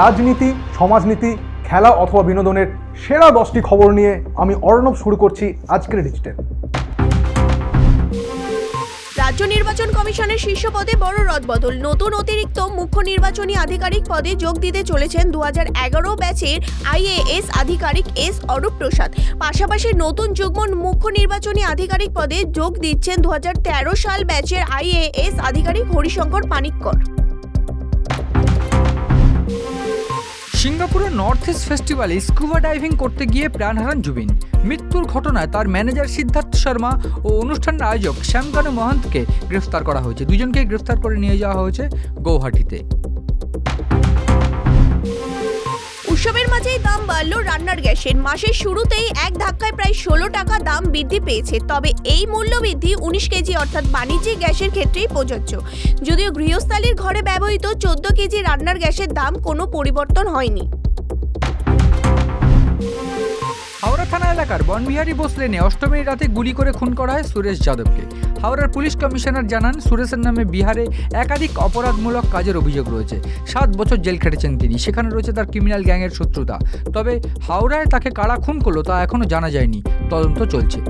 রাজনীতি, সমাজনীতি, খেলা অথবা বিনোদনের সেরা দশটি খবর নিয়ে আমি অর্ণব শুরু করছি আজকের ডিজিটাল রাজ্য নির্বাচন কমিশনের শীর্ষ পদে বড় রদবদল। নতুন অতিরিক্ত মুখ্য নির্বাচনী আধিকারিক পদে যোগ দিতে চলেছেন দু এগারো ব্যাচের আইএএস আধিকারিক এস অরূপ প্রসাদ। পাশাপাশি নতুন যুগ্ম মুখ্য নির্বাচনী আধিকারিক পদে যোগ দিচ্ছেন দু হাজার তেরো সাল ব্যাচের আইএএস আধিকারিক হরিশঙ্কর পানিক্কর। সিঙ্গাপুরের নর্থ ইস্ট ফেস্টিভ্যালে স্কুবা ডাইভিং করতে গিয়ে প্রাণ হারান জুবিন। মৃত্যুর ঘটনায় তার ম্যানেজার সিদ্ধার্থ শর্মা ও অনুষ্ঠানের আয়োজক শ্যামকানু মহন্তকে গ্রেফতার করা হয়েছে। দুজনকে গ্রেফতার করে নিয়ে যাওয়া হয়েছে গৌহাটিতে। উৎসবের মাঝেই দাম বাড়লো রান্নার গ্যাসের। মাসের শুরুতেই এক ধাক্কায় প্রায় ষোলো টাকা দাম বৃদ্ধি পেয়েছে। তবে এই মূল্য বৃদ্ধি উনিশ কেজি অর্থাৎ বাণিজ্যিক গ্যাসের ক্ষেত্রেই প্রযোজ্য। যদিও গৃহস্থালীর ঘরে ব্যবহৃত চোদ্দ কেজি রান্নার গ্যাসের দাম কোনো পরিবর্তন হয়নি। এলাকার বনবিহারী বোস লেনে অষ্টমীর রাতে গুলি করে খুন করা হয় সুরেশ যাদবকে। হাওড়ার পুলিশ কমিশনার জানান, সুরেশের নামে বিহারে একাধিক অপরাধমূলক কাজের অভিযোগ রয়েছে। সাত বছর জেল খেটেছেন তিনি। সেখানে রয়েছে তার ক্রিমিনাল গ্যাংয়ের শত্রুতা। তবে হাওড়ায় তাকে কারা খুন করল তা এখনও জানা যায়নি। তদন্ত চলছে।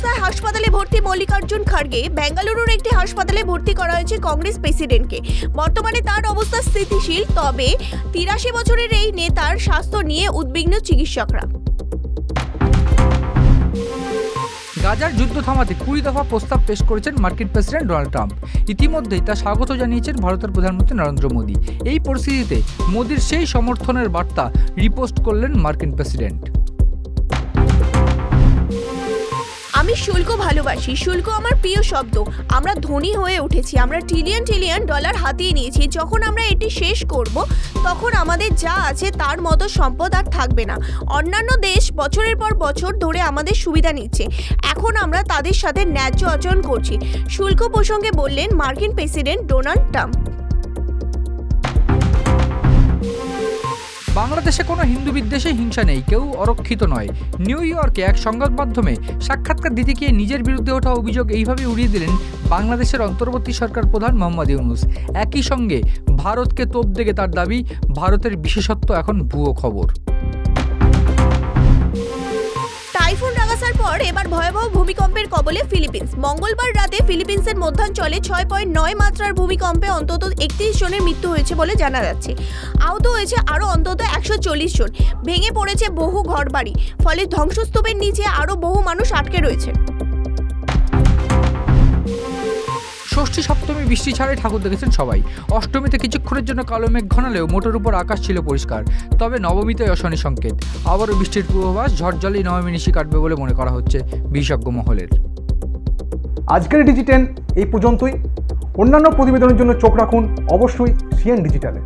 অবস্থায় হাসপাতালে ভর্তি মল্লিকার্জুন খাড়গে বেঙ্গালুরুর একটি হাসপাতালে ভর্তি করা হয়েছে কংগ্রেস প্রেসিডেন্টকে। বর্তমানে তার অবস্থা স্থিতিশীল, তবে তিরাশি বছরের এই নেতার স্বাস্থ্য নিয়ে উদ্বিগ্ন চিকিৎসকরা। গাজার যুদ্ধ থামাতে কুড়ি দফা প্রস্তাব পেশ করেছেন মার্কিন প্রেসিডেন্ট ডোনাল্ড ট্রাম্প। ইতিমধ্যেই তা স্বাগত জানিয়েছেন ভারতের প্রধানমন্ত্রী নরেন্দ্র মোদী। এই পরিস্থিতিতে মোদীর সেই সমর্থনের বার্তা রিপোস্ট করলেন মার্কিন প্রেসিডেন্ট। আমি শুল্ক ভালোবাসি, শুল্ক আমার প্রিয় শব্দ। আমরা ধনী হয়ে উঠেছি, আমরা ট্রিলিয়ন ট্রিলিয়ন ডলার হাতিয়ে নিয়েছি। যখন আমরা এটি শেষ করব, তখন আমাদের যা আছে তার মতো সম্পদ আর থাকবে না। অন্যান্য দেশ বছরের পর বছর ধরে আমাদের সুবিধা নিচ্ছে। এখন আমরা তাদের সাথে ন্যায্য আচরণ করছি। শুল্ক প্রসঙ্গে বললেন মার্কিন প্রেসিডেন্ট ডোনাল্ড ট্রাম্প। বাংলাদেশে কোনো হিন্দু বিদ্বেষে হিংসা নেই, কেউ অরক্ষিত নয়। নিউ ইয়র্কে এক সংবাদ মাধ্যমে সাক্ষাৎকার দিতে গিয়ে নিজের বিরুদ্ধে ওঠা অভিযোগ এইভাবে উড়িয়ে দিলেন বাংলাদেশের অন্তর্বর্তী সরকার প্রধান মোহাম্মদ ইউনুস। একই সঙ্গে ভারতকে তোপ দেখে তার দাবি, ভারতের বিশেষত্ব এখন ভুয়ো খবর। এবার ভয়াবহ ভূমিকম্পের কবলে ফিলিপিন্স। মঙ্গলবার রাতে ফিলিপিন্সের মধ্যাঞ্চলে ছয় পয়েন্ট নয় মাত্রার ভূমিকম্পে অন্তত একত্রিশ জনের মৃত্যু হয়েছে বলে জানা যাচ্ছে। আহত হয়েছে আরও অন্তত একশো চল্লিশ জন। ভেঙে পড়েছে বহু ঘরবাড়ি। ফলে ধ্বংসস্তূপের নিচে আরও বহু মানুষ আটকে রয়েছে ষষ্ঠী সপ্তমী বৃষ্টি ছাড়াই ঠাকুর দেখেছেন সবাই। অষ্টমীতে কিছুক্ষণের জন্য কালো মেঘ ঘনালেও মোটর উপর আকাশ ছিল পরিষ্কার। তবে নবমীতে অশনি সংকেত। আবারও বৃষ্টির পূর্বাভাস ঝড় জলেই নবমী নিশি কাটবে বলে মনে করা হচ্ছে বিশেষজ্ঞ মহলের। আজকের ডিজিটেন এই পর্যন্তই। অন্যান্য প্রতিবেদনের জন্য চোখ রাখুন, অবশ্যই সিএন ডিজিটালে